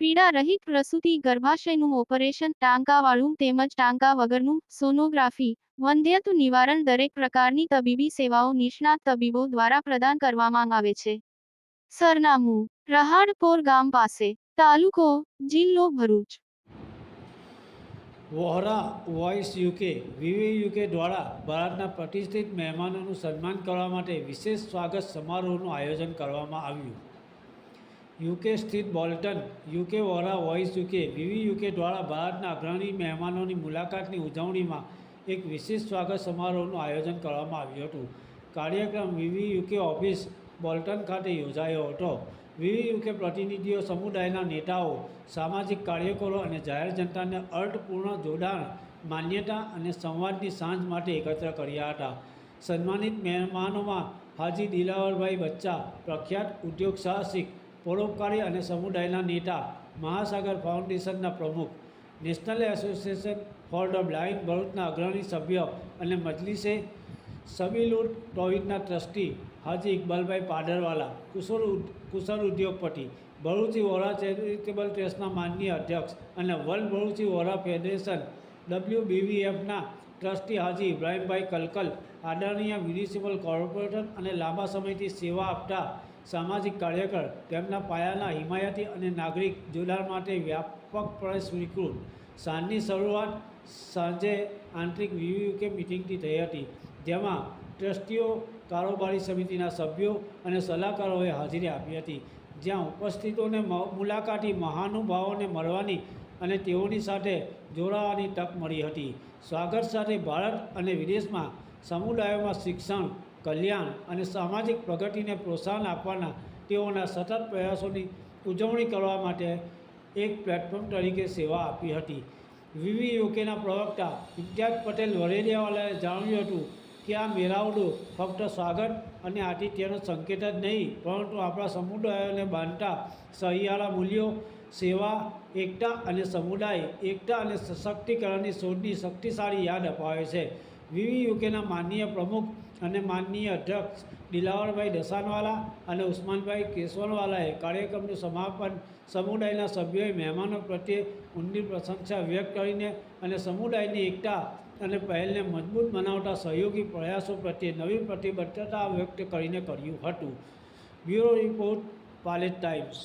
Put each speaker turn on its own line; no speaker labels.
પીડા રહિત પ્રસૂતિ, ગર્ભાશયનું ઓપરેશન, ટાંકાવાળું તેમજ ટાંકા વગરનું સોનોગ્રાફી વંધ્યત્વ નિવારણ દરેક પ્રકારની તબીબી સેવાઓ નિષ્ણાત તબીબો દ્વારા પ્રદાન કરવામાં આવે છે. સરનામું, રહાડપોર ગામ પાસે, તાલુકો, જિલ્લો Bharuch.
Vohra, voice UK, VV UK દ્વારા ભારતના પ્રતિષ્ઠિત મહેમાનોનું સન્માન કરવા માટે વિશેષ સ્વાગત સમારોહનું આયોજન કરવામાં આવ્યું. યુકે સ્થિત Bolton, UK Vora voice UK, VV UK દ્વારા ભારતના અગ્રણી મહેમાનોની મુલાકાતની ઉજવણીમાં એક વિશેષ સ્વાગત સમારોહનું આયોજન કરવામાં આવ્યું હતું. કાર્યક્રમ વિવી યુકે ઓફિસ, બોલ્ટન ખાતે યોજાયો હતો. વિવી યુકે પ્રતિનિધિઓ, સમુદાયના નેતાઓ, સામાજિક કાર્યકરો અને જાહેર જનતાને અર્થપૂર્ણ જોડાણ, માન્યતા અને સંવાદની સાંજ માટે એકત્ર કર્યા હતા. સન્માનિત મહેમાનોમાં હાજી દિલાવરભાઈ બચ્ચા, પ્રખ્યાત ઉદ્યોગ સાહસિક પરોપકારી અને સમુદાયના નેતા મહાસાગર ફાઉન્ડેશનના પ્રમુખ, national association for the blind ભરૂચના અગ્રણી સભ્ય અને મજલિસે સબીલુર તોહિદના ટ્રસ્ટી હાજી ઇકબાલભાઈ પાડરવાલા ઉદ- કુશળ ઉદ્યોગપતિ ભરૂચી વોરા ચેરિટેબલ ટ્રસ્ટના માનનીય અધ્યક્ષ અને વર્લ્ડ ભરૂચી વોરા ફેડરેશન ડબલ્યુબીવીએફના ટ્રસ્ટી હાજી ઇબ્રાહીમભાઈ કલકલ, આદરણીય મ્યુનિસિપલ કોર્પોરેટર અને લાંબા સમયથી સેવા આપતા સામાજિક કાર્યકર તેમના પાયાના હિમાયતી અને નાગરિક જોડાણ માટે વ્યાપકપણે સ્વીકૃત. સાંજની શરૂઆત સાંજે આંતરિક વીવીયુકે મિટિંગથી થઈ હતી, જેમાં ટ્રસ્ટીઓ, કારોબારી સમિતિના સભ્યો અને સલાહકારોએ હાજરી આપી હતી. જ્યાં ઉપસ્થિતોને મુલાકાતી મહાનુભાવોને મળવાની અને તેઓની સાથે જોડાવાની તક મળી હતી. સ્વાગત સાથે ભારત અને વિદેશમાં સમુદાયોમાં શિક્ષણ કલ્યાણ અને સામાજિક પ્રગતિને પ્રોત્સાહન આપવાના તેઓના સતત પ્રયાસોની ઉજવણી કરવા માટે એક પ્લેટફોર્મ તરીકે સેવા આપી હતી. વિવી યુકેના પ્રવક્તા ઇમ્તિયાઝ પટેલ વરેડિયાવાલાએ જણાવ્યું હતું કે આ મેળાવડો ફક્ત સ્વાગત અને આતિથ્યનો સંકેત જ નહીં, પરંતુ આપણા સમુદાયોને બાંધતા સહિયારા મૂલ્યો, સેવા, એકતા અને સમુદાય એકતા અને સશક્તિકરણની શોધની શક્તિશાળી યાદ અપાવે છે. વિવી યુકેના માનનીય પ્રમુખ અને માનનીય અધ્યક્ષ દિલાવરભાઈ દસાનવાલા અને ઉસ્માનભાઈ કેશવનવાલાએ કાર્યક્રમનું સમાપન સમુદાયના સભ્યોએ મહેમાનો પ્રત્યે ઊંડી પ્રશંસા વ્યક્ત કરીને અને સમુદાયની એકતા અને પહેલને મજબૂત બનાવતા સહયોગી પ્રયાસો પ્રત્યે નવી પ્રતિબદ્ધતા વ્યક્ત કરીને કર્યું હતું. Bureau report Palej Times.